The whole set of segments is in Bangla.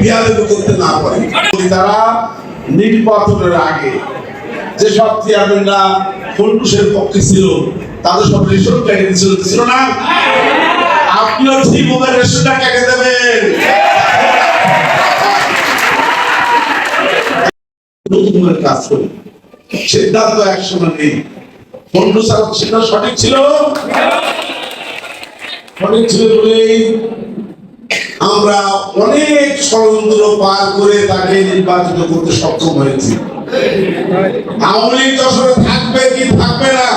বিয়াদবি করতে না পারে। তারা নির্বাচনের আগে যেসব চেয়ারম্যানরা ফুলটুসের পক্ষে ছিল, তাদের সব রেশন ছিল না? আপনিও ঠিক রেশনটা কেটে দেবেন। সিদ্ধান্ত একসময় নেই। সঠিক ছিল? সঠিক ছিল বলেই আমরা অনেক ষড়যন্ত্র পার করে তাকে নির্বাচিত করতে সক্ষম হয়েছি। আওয়ামী লীগ যশোরে থাকবে কি থাকবে না,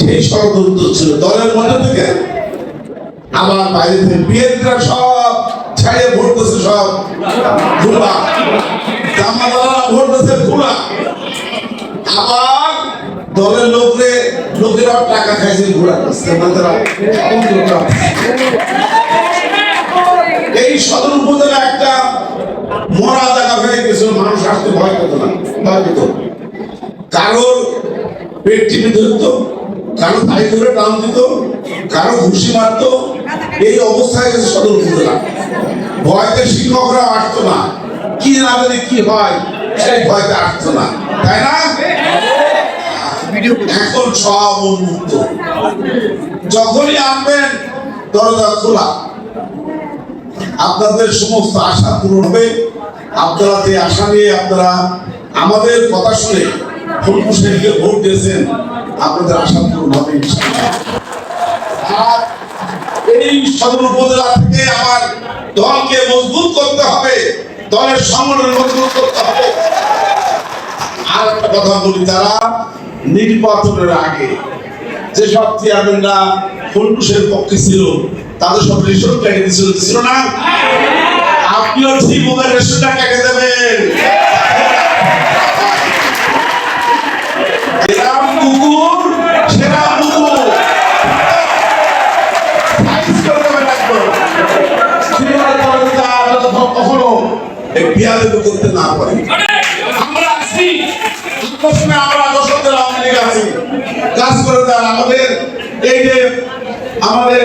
সেই ষড়যন্ত্র ছিল দলের মধ্যে থেকে। আবার বাইরে থেকে বিএনপিরা সব ছেড়ে ভোট দিচ্ছে সব খোলা জামালারা ভোট দিচ্ছে খোলা আবার দলের লোকরে লোকেরা টাকা খাইছে ঘোরা করছে আমাদেরা এই সদর উপজেলা একটা মরা জায়গা হয়ে গেছিল মানুষ আসতে ভয় পেত না, ভয় পেত কারোর পেট টিপে ধরত, কারও তাই ধরে টান দিত, কারও ঘুষি মারতো, এই অবস্থায় গেছে সদর উপজেলা। ভয়তে শিক্ষকরা আসতো না, কি না জানি কি হয়, সেই ভয়তে আসতো না, তাই না? এখন সব উন্মুক্ত। যখনই আনবেন দরজা খোলা। আপনাদের সমস্ত আশা পূরণ হবে আপনারা যে আশা নিয়ে আপনারা আমাদের কথা শুনে ফুলকু শেখকে ভোট দিয়েছেন, আপনাদের আশা পূরণ হবে। আর এই সদর উপজেলা থেকে আমার দলকে মজবুত করতে হবে, দলের সংগঠন মজবুত করতে হবে আর একটা কথা বলি তারা, নির্বাচনের আগে যেসব চেয়ারম্যানরা ফুলটুসের পক্ষে ছিল তাদের সব রেশন দিছিল ছিল না? আপনিও ঠিক ওদের রেশনটা কেটে দেবেন। বিয়াদবি করতে না পারে আমরা আছি প্রশ্নে আমরা দর্শকদের আওয়ামী লীগ আছি কাজ করে দেন আমাদের এই যে আমাদের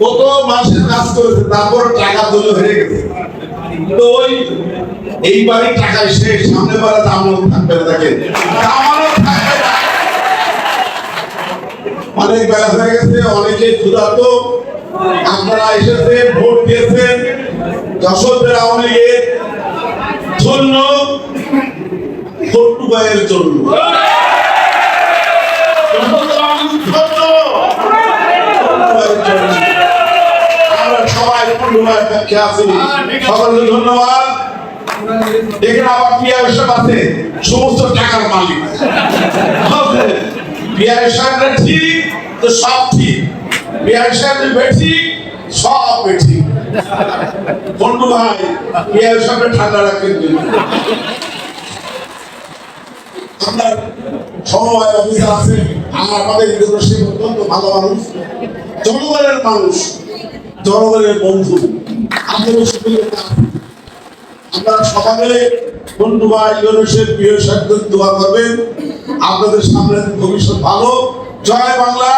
কত মাসের কাজ করেছে তারপর টাকা দলীয় হয়ে গেছে। তো ওই এইবারই টাকা শেষ সামনে বারে দামও থাকবে না থাকবে অনেক বেলা হয়ে গেছে অনেকে ক্ষুধার্ত। আপনারা এসেছেন ভোট দিয়েছেন যশোরের আওয়ামী লীগের জন্য ভোট ভাইয়ের জন্য। জন্য। আছি। সকলকে ধন্যবাদ। এখানে আবার পিয়া হিসাব আছে সমস্ত টাকার মালিক। পিয়া হিসাবটা ঠিক তো সব ঠিক। পিয়া বেঠিক সব বেঠিক। বন্ধু ভাই পিয়া ঠান্ডা রাখেন। আপনার সমবায় অফিসার আছে আর আমাদের অত্যন্ত ভালো মানুষ জনগণের মানুষ। জনগণের বন্ধু। আপনারা সকালে বন্ধু বা ইউনিভার্সিটির প্রিয় সাহেবদের দোয়া করবেন। আপনাদের সামনে ভবিষ্যৎ ভালো। জয় বাংলা